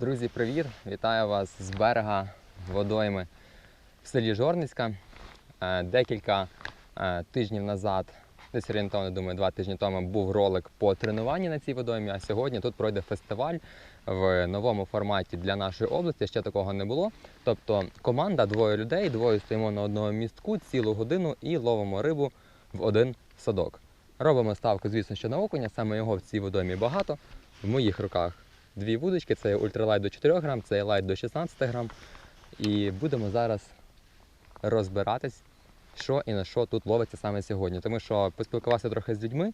Друзі, привіт! Вітаю вас з берега водойми в селі Жорницька. Е, Декілька е, тижнів назад, десь орієнтовно, думаю, два тижні тому був ролик по тренуванні на цій водоймі, а сьогодні тут пройде фестиваль в новому форматі для нашої області. Ще такого не було. Тобто команда, двоє людей, двоє стоїмо на одному містку цілу годину і ловимо рибу в один садок. Робимо ставку, звісно, що на окуня, саме його в цій водоймі багато. В моїх руках дві вудочки, це ультралайт до 4 грам, це лайт до 16 грам. І будемо зараз розбиратись, що і на що тут ловиться саме сьогодні. Тому що поспілкувався трохи з людьми,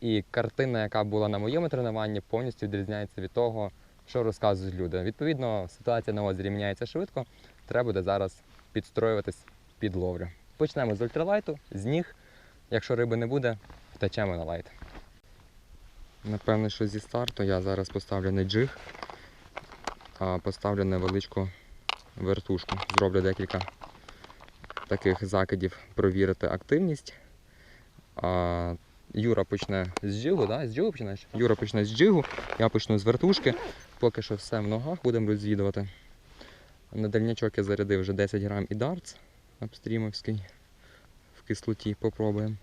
і картина, яка була на моєму тренуванні, повністю відрізняється від того, що розказують люди. Відповідно, ситуація на озері міняється швидко. Треба буде зараз підстроюватись під ловлю. Почнемо з ультралайту, з ніг. Якщо риби не буде, втечемо на лайт. Напевно, що зі старту я зараз поставлю не джиг, а поставлю невеличку вертушку. Зроблю декілька таких закидів провірити активність. Юра почне з джигу, да? З джигу починаєш? Юра почне з джигу, я почну з вертушки. Поки що все в ногах будемо розвідувати. На дальнячок я зарядив вже 10 грам і дартс апстрімовський в кислоті. Попробуємо.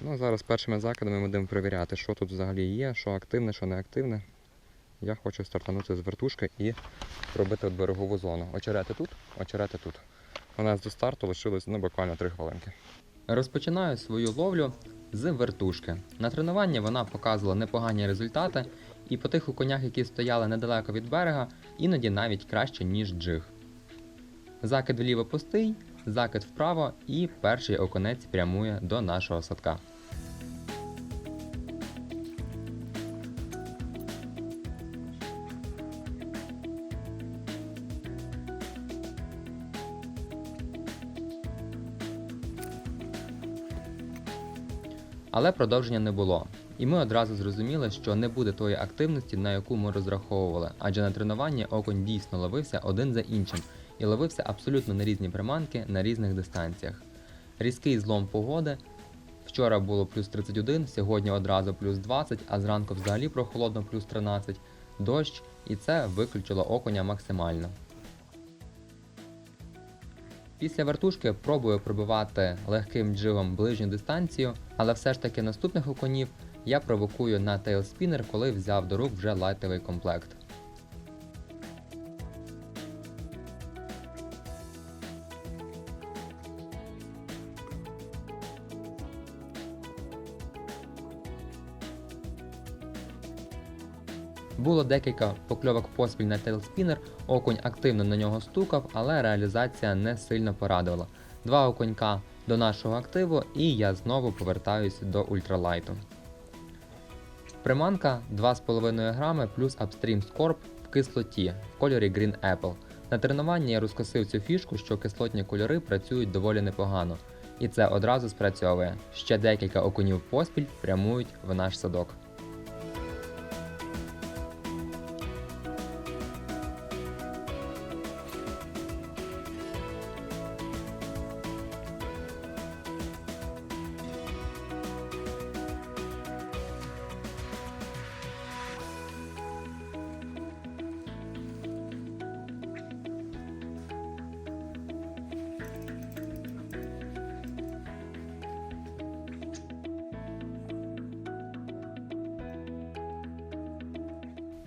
Ну, зараз першими закидами ми будемо перевіряти, що тут взагалі є, що активне, що не активне. Я хочу стартанути з вертушки і робити берегову зону. Очерети тут, очерети тут. У нас до старту лишилось ну, буквально 3 хвилинки. Розпочинаю свою ловлю з вертушки. На тренуванні вона показувала непогані результати, і по тих окунях, які стояли недалеко від берега, іноді навіть краще, ніж джиг. Закид вліво пустий, закид вправо, і перший окунець прямує до нашого садка. Але продовження не було. І ми одразу зрозуміли, що не буде тої активності, на яку ми розраховували, адже на тренуванні окунь дійсно ловився один за іншим і ловився абсолютно на різні приманки на різних дистанціях. Різкий злом погоди. Вчора було плюс 31, сьогодні одразу плюс 20, а зранку взагалі прохолодно плюс 13, дощ, і це виключило окуня максимально. Після вертушки пробую пробивати легким джигом ближню дистанцію, але все ж таки наступних окунів я провокую на тейлспінер, коли взяв до рук вже лайтовий комплект. Було декілька покльовок поспіль на тейлспінер, окунь активно на нього стукав, але реалізація не сильно порадувала. Два окунька до нашого активу, і я знову повертаюсь до ультралайту. Приманка 2,5 грами плюс Upstream Scorp в кислоті в кольорі Green Apple. На тренуванні я розкосив цю фішку, що кислотні кольори працюють доволі непогано. І це одразу спрацьовує. Ще декілька окунів поспіль прямують в наш садок.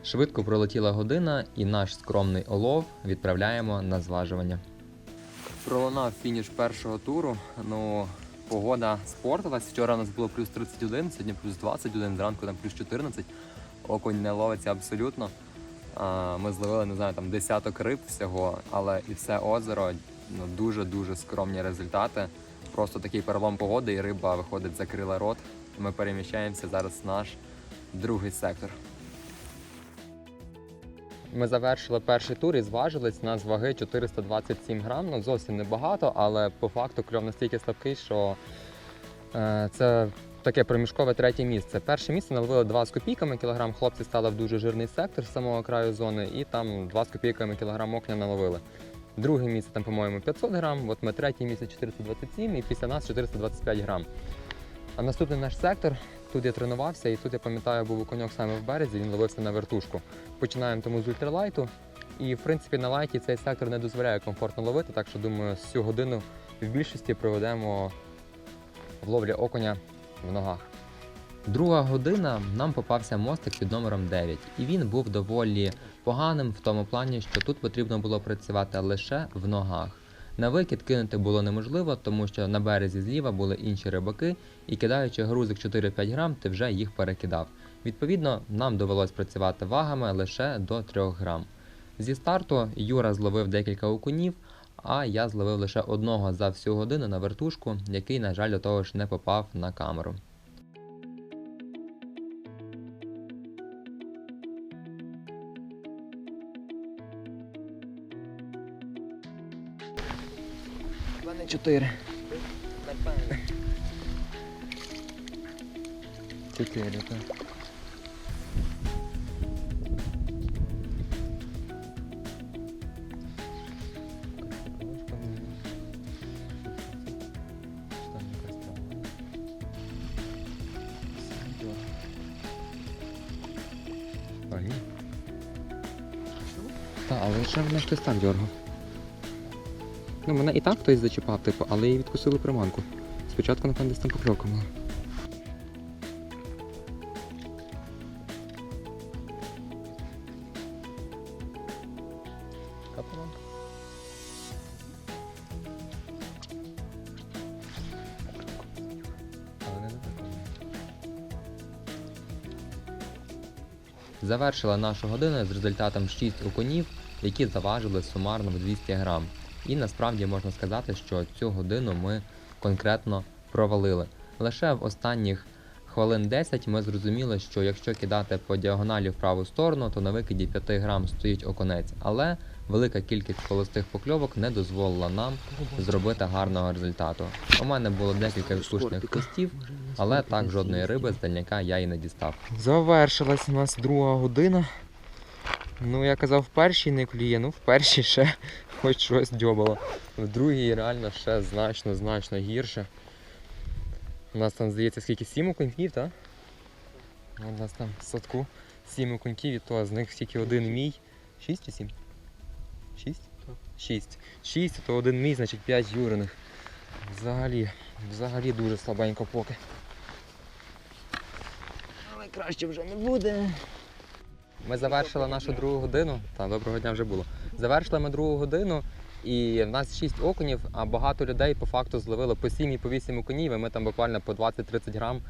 Швидко пролетіла година, і наш скромний олов відправляємо на зважування. Пролунав фініш першого туру. Ну, погода спортилась. Вчора у нас було плюс 31, сьогодні плюс 21, зранку там плюс 14. Окунь не ловиться абсолютно. Ми зловили, не знаю, там десяток риб всього, але і все озеро ну, дуже-дуже скромні результати. Просто такий перелом погоди, і риба виходить, закрила рот. Ми переміщаємося зараз в наш другий сектор. Ми завершили перший тур і зважились на з ваги 427 грам. Ну зовсім небагато, але по факту кльов настільки слабкий, що е, це таке проміжкове третє місце. Перше місце наловили 2 з копійками кілограм. Хлопці стали в дуже жирний сектор з самого краю зони, і там 2 з копійками кілограм окня наловили. Друге місце там, по-моєму, 500 грам. От ми третє місце 427 і після нас 425 грам. А наступний наш сектор тут я тренувався, і тут я пам'ятаю, був коньок саме в березі, він ловився на вертушку. Починаємо тому з ультралайту. І в принципі на лайті цей сектор не дозволяє комфортно ловити, так що думаю, цю годину в більшості проведемо в ловлі окуня в ногах. Друга година нам попався мостик під номером 9, і він був доволі поганим в тому плані, що тут потрібно було працювати лише в ногах. На викид кинути було неможливо, тому що на березі зліва були інші рибаки, і кидаючи грузик 4-5 грам, ти вже їх перекидав. Відповідно, нам довелось працювати вагами лише до 3 грам. Зі старту Юра зловив декілька окунів, а я зловив лише одного за всю годину на вертушку, який, на жаль, до того ж не попав на камеру. Чотири. Чотири, так. Та, але ще в мене хтось так дергав. Ну, мене і так хтось зачіпав, типу, але її відкусили приманку. Спочатку, напевно, десь там покльовка. Завершила нашу годину з результатом 6 окунів, які заважили сумарно в 200 грам. І насправді можна сказати, що цю годину ми конкретно провалили. Лише в останніх хвилин 10 ми зрозуміли, що якщо кидати по діагоналі в праву сторону, то на викиді 5 грам стоїть оконець. Але велика кількість холостих покльовок не дозволила нам зробити гарного результату. У мене було декілька відпущених хвостів, але так жодної риби з дальняка я і не дістав. Завершилась у нас друга година. Ну, я казав, в першій не клює, ну в першій ще хоч щось дьобало. В другій реально ще значно, значно гірше. У нас там, здається, скільки? Сім окуньків, так? У нас там в садку сім окуньків, і то з них тільки один мій. Шість чи сім? Шість? Шість. Шість, то один мій, значить п'ять юриних. Взагалі, взагалі дуже слабенько поки. Але краще вже не буде. Ми завершили нашу другу годину. Та доброго дня вже було. Завершили ми другу годину, і в нас 6 окунів, а багато людей по факту зловили по 7 і по 8 окунів, і ми там буквально по 20-30 грам.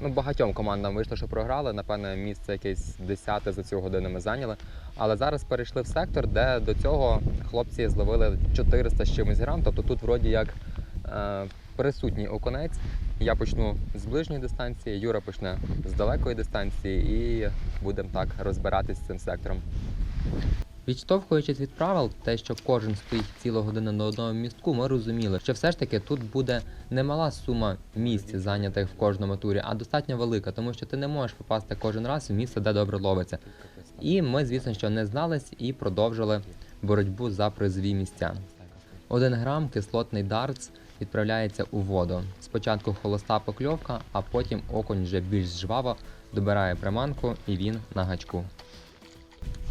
Ну, багатьом командам вийшло, що програли. Напевне, місце якесь 10 за цю годину ми зайняли. Але зараз перейшли в сектор, де до цього хлопці зловили 400 з чимось грам. Тобто тут вроді як е, присутній окунець. Я почну з ближньої дистанції, Юра почне з далекої дистанції і будемо так розбиратись з цим сектором. Відштовхуючись від правил, те, що кожен стоїть цілу годину на одному містку, ми розуміли, що все ж таки тут буде немала сума місць, зайнятих в кожному турі, а достатньо велика, тому що ти не можеш попасти кожен раз в місце, де добре ловиться. І ми, звісно, що не знались і продовжили боротьбу за призові місця. Один грам кислотний дартс відправляється у воду. Спочатку холоста покльовка, а потім окунь вже більш жваво добирає приманку і він на гачку.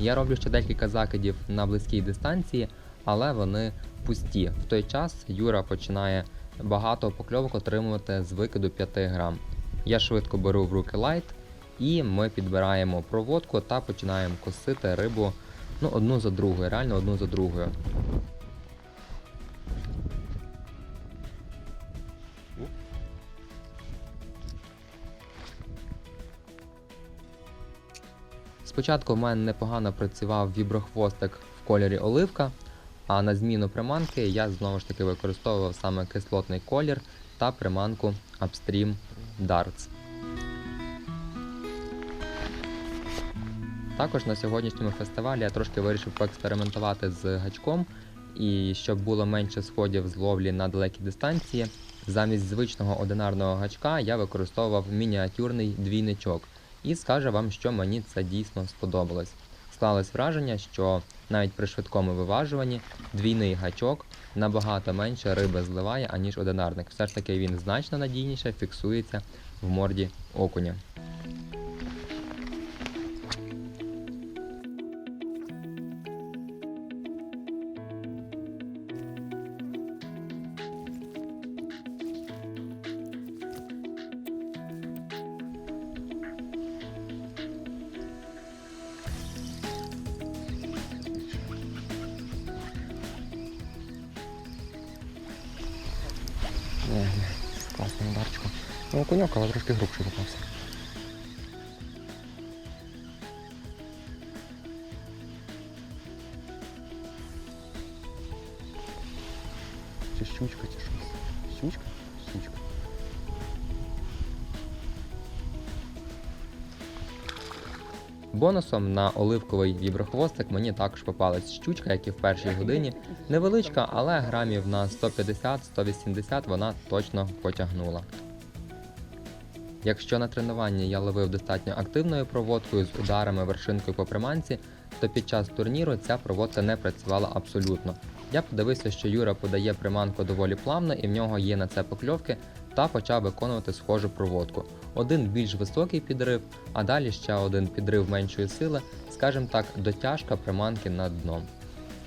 Я роблю ще декілька закидів на близькій дистанції, але вони пусті. В той час Юра починає багато покльовок отримувати з викиду 5 грам. Я швидко беру в руки лайт і ми підбираємо проводку та починаємо косити рибу ну, одну за другою, реально одну за другою. Спочатку в мене непогано працював віброхвостик в кольорі оливка, а на зміну приманки я знову ж таки використовував саме кислотний колір та приманку Upstream Darts. Також на сьогоднішньому фестивалі я трошки вирішив поекспериментувати з гачком, і щоб було менше сходів з ловлі на далекі дистанції, замість звичного одинарного гачка я використовував мініатюрний двійничок. І скаже вам, що мені це дійсно сподобалось. Склалось враження, що навіть при швидкому виважуванні двійний гачок набагато менше риби зливає, аніж одинарник. Все ж таки він значно надійніше фіксується в морді окуня. Класним ударчиком. Ну, окуньок, але трошки грубший попався. Чи щучка, чи Бонусом на оливковий віброхвостик мені також попалась щучка, як і в першій годині. Невеличка, але грамів на 150-180 вона точно потягнула. Якщо на тренуванні я ловив достатньо активною проводкою з ударами вершинкою по приманці, то під час турніру ця проводка не працювала абсолютно. Я подивився, що Юра подає приманку доволі плавно і в нього є на це покльовки, та почав виконувати схожу проводку. Один більш високий підрив, а далі ще один підрив меншої сили, скажімо так, дотяжка приманки над дном.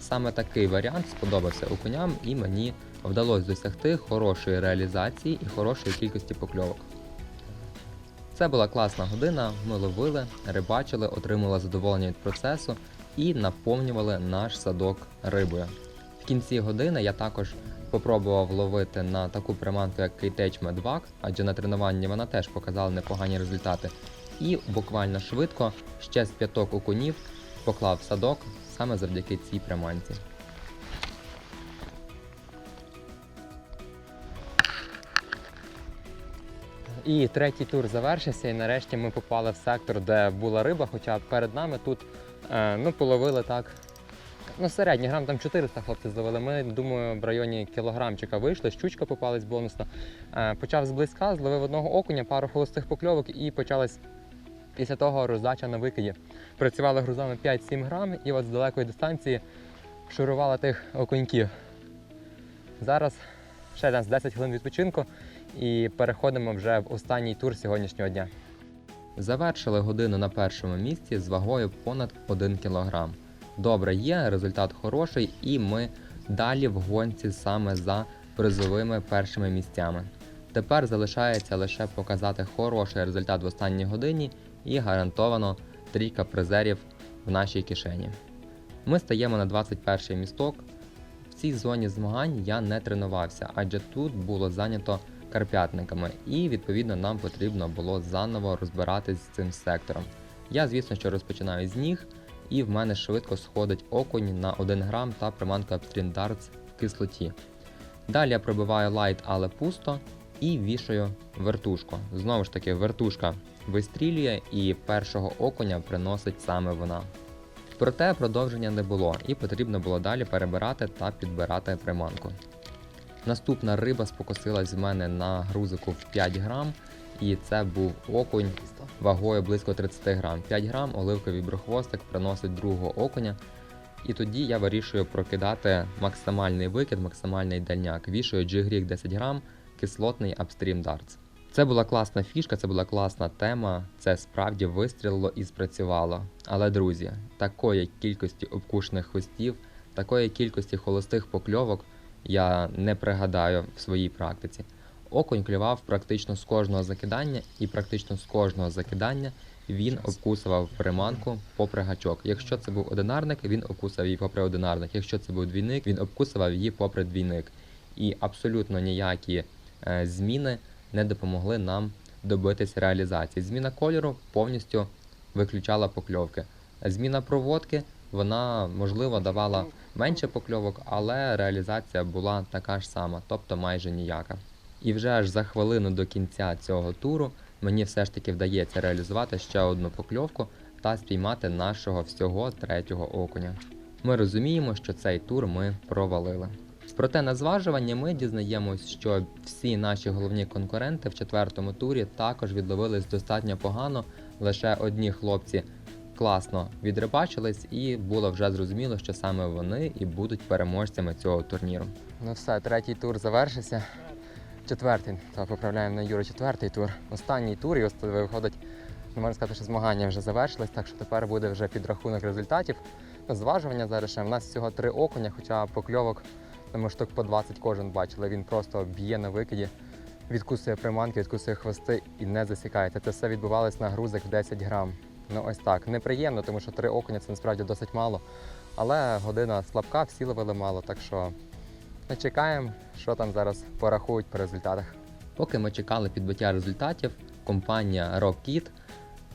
Саме такий варіант сподобався окуням і мені вдалося досягти хорошої реалізації і хорошої кількості покльовок. Це була класна година, ми ловили, рибачили, отримали задоволення від процесу і наповнювали наш садок рибою. В кінці години я також попробував ловити на таку приманку, як Кейтеч Медвак, адже на тренуванні вона теж показала непогані результати. І буквально швидко ще з п'яток окунів поклав садок саме завдяки цій приманці. І третій тур завершився, і нарешті ми попали в сектор, де була риба, хоча перед нами тут е, ну, половили так. Ну, середній грам там 400 хлопці зловили. Ми, думаю, в районі кілограмчика вийшли, щучка попалась бонусно. Е, почав зблизька, зловив одного окуня, пару холостих покльовок і почалась після того роздача на викиді. Працювали грузами 5-7 грам і от з далекої дистанції шурували тих окуньків. Зараз ще десь 10 хвилин відпочинку і переходимо вже в останній тур сьогоднішнього дня. Завершили годину на першому місці з вагою понад 1 кг. Добре є, результат хороший, і ми далі в гонці саме за призовими першими місцями. Тепер залишається лише показати хороший результат в останній годині і гарантовано трійка призерів в нашій кишені. Ми стаємо на 21 місток. В цій зоні змагань я не тренувався, адже тут було зайнято карп'ятниками, і відповідно нам потрібно було заново розбиратись з цим сектором. Я, звісно, що розпочинаю з ніг, і в мене швидко сходить окунь на 1 грам та приманка Darts в кислоті. Далі я пробиваю лайт, але пусто, і вішаю вертушку. Знову ж таки, вертушка вистрілює, і першого окуня приносить саме вона. Проте продовження не було, і потрібно було далі перебирати та підбирати приманку. Наступна риба спокусилась в мене на грузику в 5 грам, і це був окунь вагою близько 30 грам. 5 грам оливковий брохвостик приносить другого окуня. І тоді я вирішую прокидати максимальний викид, максимальний дальняк. Вішаю G-Greek 10 грам, кислотний Upstream Darts. Це була класна фішка, це була класна тема, це справді вистрілило і спрацювало. Але, друзі, такої кількості обкушених хвостів, такої кількості холостих покльовок я не пригадаю в своїй практиці. Окунь клював практично з кожного закидання, і практично з кожного закидання він обкусував приманку попри гачок. Якщо це був одинарник, він обкусував її попри одинарник. Якщо це був двійник, він обкусував її попри двійник. І абсолютно ніякі е, зміни не допомогли нам добитись реалізації. Зміна кольору повністю виключала покльовки. Зміна проводки вона можливо давала менше покльовок, але реалізація була така ж сама, тобто майже ніяка. І вже аж за хвилину до кінця цього туру мені все ж таки вдається реалізувати ще одну покльовку та спіймати нашого всього третього окуня. Ми розуміємо, що цей тур ми провалили. Проте на зважуванні ми дізнаємось, що всі наші головні конкуренти в четвертому турі також відловились достатньо погано. Лише одні хлопці класно відрибачились, і було вже зрозуміло, що саме вони і будуть переможцями цього турніру. Ну все, третій тур завершився. Четвертий, та поправляємо на Юру четвертий тур. Останній тур, і ось виходить, ну, можна сказати, що змагання вже завершились, так що тепер буде вже підрахунок результатів. Зважування зараз ще. У нас всього три окуня, хоча покльовок, тому штук по 20 кожен бачили. Він просто б'є на викиді, відкусує приманки, відкусує хвости і не засікається. Це все відбувалось на грузик в 10 грам. Ну ось так. Неприємно, тому що три окуня це насправді досить мало. Але година слабка, всі ловили мало, так що ми чекаємо, що там зараз порахують по результатах. Поки ми чекали підбиття результатів, компанія Rockit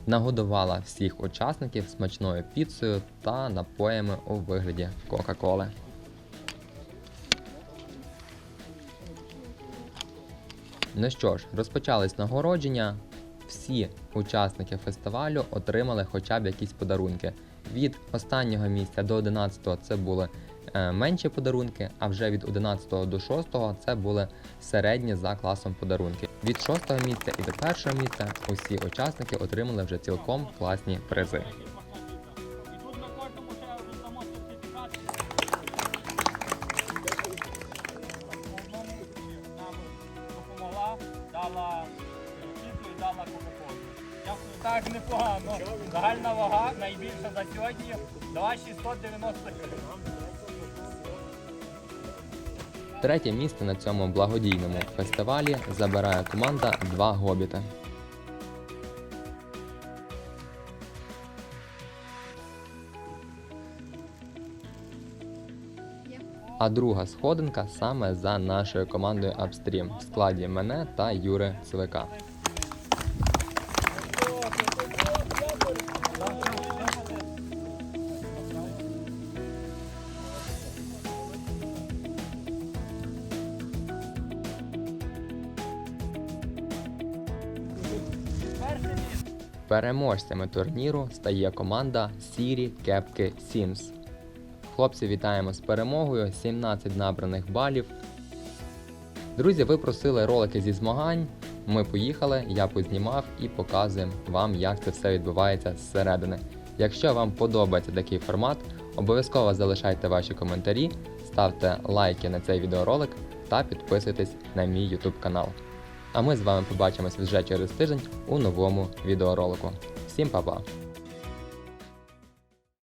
нагодувала всіх учасників смачною піцею та напоями у вигляді Кока-Коли. Ну що ж, розпочались нагородження. Всі учасники фестивалю отримали хоча б якісь подарунки. Від останнього місця до 11-го це були менші подарунки, а вже від 11 до 6 це були середні за класом подарунки. Від 6 місця і до першого місця усі учасники отримали вже цілком класні призи. Дала піцу і дала кока-колу. Так, непогано. Загальна вага найбільша за сьогодні 2690 гривень. Третє місце на цьому благодійному фестивалі забирає команда Два Гобіти. А друга сходинка саме за нашою командою Upstream в складі мене та Юри Цвика. Переможцями турніру стає команда Сірі Кепки Сімс. Хлопці, вітаємо з перемогою, 17 набраних балів. Друзі, ви просили ролики зі змагань. Ми поїхали, я познімав і показуємо вам, як це все відбувається зсередини. Якщо вам подобається такий формат, обов'язково залишайте ваші коментарі, ставте лайки на цей відеоролик та підписуйтесь на мій YouTube канал. А ми з вами побачимось вже через тиждень у новому відеоролику. Всім па-па!